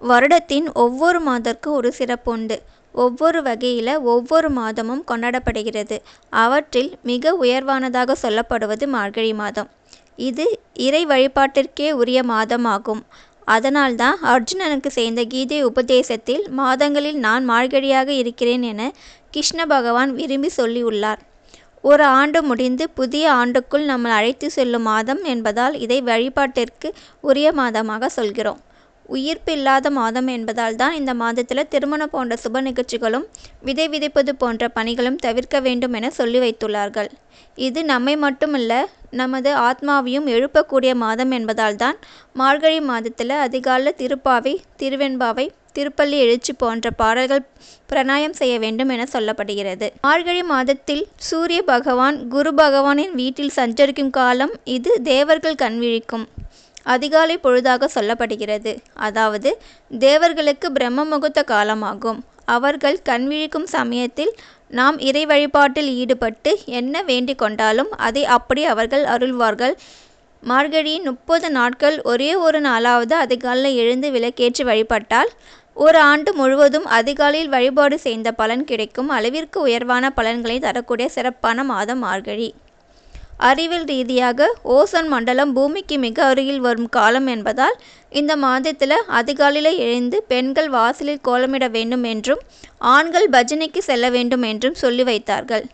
வருடத்தின் ஒவ்வொரு மாதத்திற்கும் ஒரு சிறப்புண்டு. ஒவ்வொரு வகையில ஒவ்வொரு மாதமும் கொண்டாடப்படுகிறது. அவற்றில் மிக உயர்வானதாக சொல்லப்படுவது மார்கழி மாதம். இது இறை வழிபாட்டிற்கே உரிய மாதம் ஆகும். அதனால்தான் அர்ஜுனனுக்கு செய்த கீதை உபதேசத்தில் மாதங்களில் நான் மார்கழியாக இருக்கிறேன் என கிருஷ்ண பகவான் விரும்பி சொல்லியுள்ளார். ஒரு ஆண்டு முடிந்து புதிய ஆண்டுக்குள் நம்மை அழைத்துச் செல்லும் மாதம் என்பதால் இதை வழிபாட்டிற்கு உரிய மாதமாக சொல்கிறோம். உயிர்ப்பு இல்லாத மாதம் என்பதால்தான் இந்த மாதத்தில் திருமணம் போன்ற சுப நிகழ்ச்சிகளும் விதை விதைப்பது போன்ற பணிகளும் தவிர்க்க வேண்டும் என சொல்லி வைத்துள்ளார்கள். இது நம்மை மட்டுமல்ல நமது ஆத்மாவையும் எழுப்பக்கூடிய மாதம் என்பதால்தான் மார்கழி மாதத்தில் அதிகால திருப்பாவை திருவெண்பாவை திருப்பள்ளி எழுச்சி போன்ற பாடல்கள் பிரணாயம் செய்ய வேண்டும் என சொல்லப்படுகிறது. மார்கழி மாதத்தில் சூரிய பகவான் குரு பகவானின் வீட்டில் சஞ்சரிக்கும் காலம் இது தேவர்கள் கண்விழிக்கும் அதிகாலை பொழுதாக சொல்லப்படுகிறது. அதாவது தேவர்களுக்கு பிரம்ம முகூர்த்த காலமாகும். அவர்கள் கண்விழிக்கும் சமயத்தில் நாம் இறை வழிபாட்டில் ஈடுபட்டு என்ன வேண்டிக் கொண்டாலும் அதை அப்படி அவர்கள் அருள்வார்கள். மார்கழியின் முப்பது நாட்கள் ஒரே ஒரு நாளாவது அதிகாலையில் எழுந்து விளக்கேற்றி வழிபட்டால் ஒரு ஆண்டு முழுவதும் அதிகாலையில் வழிபாடு செய்த பலன் கிடைக்கும் அளவிற்கு உயர்வான பலன்களை தரக்கூடிய சிறப்பான மாதம் மார்கழி. அறிவியல் ரீதியாக ஓசோன் மண்டலம் பூமிக்கு மிக அருகில் வரும் காலம் என்பதால் இந்த மாதத்தில் அதிகாலையில் எழுந்து பெண்கள் வாசலில் கோலமிட வேண்டும் என்றும் ஆண்கள் பஜனைக்கு செல்ல வேண்டும் என்றும் சொல்லி வைத்தார்கள்.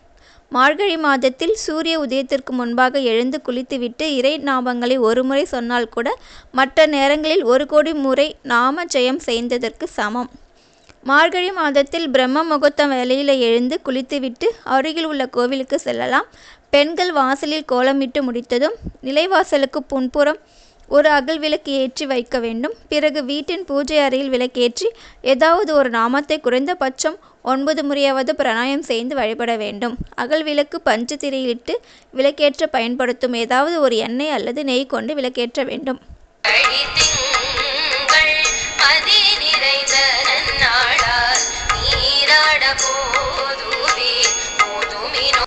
மார்கழி மாதத்தில் சூரிய உதயத்திற்கு முன்பாக எழுந்து குளித்துவிட்டு இறை நாமங்களை ஒருமுறை சொன்னால் கூட மற்ற நேரங்களில் ஒரு கோடி முறை நாம ஜெயம் செய்ததற்கு சமம். மார்கழி மாதத்தில் பிரம்ம முகூர்த்த வேலையில் எழுந்து குளித்துவிட்டு அருகில் உள்ள கோவிலுக்கு செல்லலாம். பெண்கள் வாசலில் கோலமிட்டு முடித்ததும் நிலைவாசலுக்கு புன்புறம் ஒரு அகல் விளக்கு ஏற்றி வைக்க வேண்டும். பிறகு வீட்டின் பூஜை அறையில் விளக்கேற்றி ஏதாவது ஒரு நாமத்தை குறைந்தபட்சம் ஒன்பது முறையாவது பிரணாயம் செய்து வழிபட வேண்டும். அகல் விளக்கு பஞ்சு திரியிலிட்டு விளக்கேற்ற பயன்படுத்தும் ஏதாவது ஒரு எண்ணெய் அல்லது நெய் கொண்டு விளக்கேற்ற வேண்டும். நீராட போ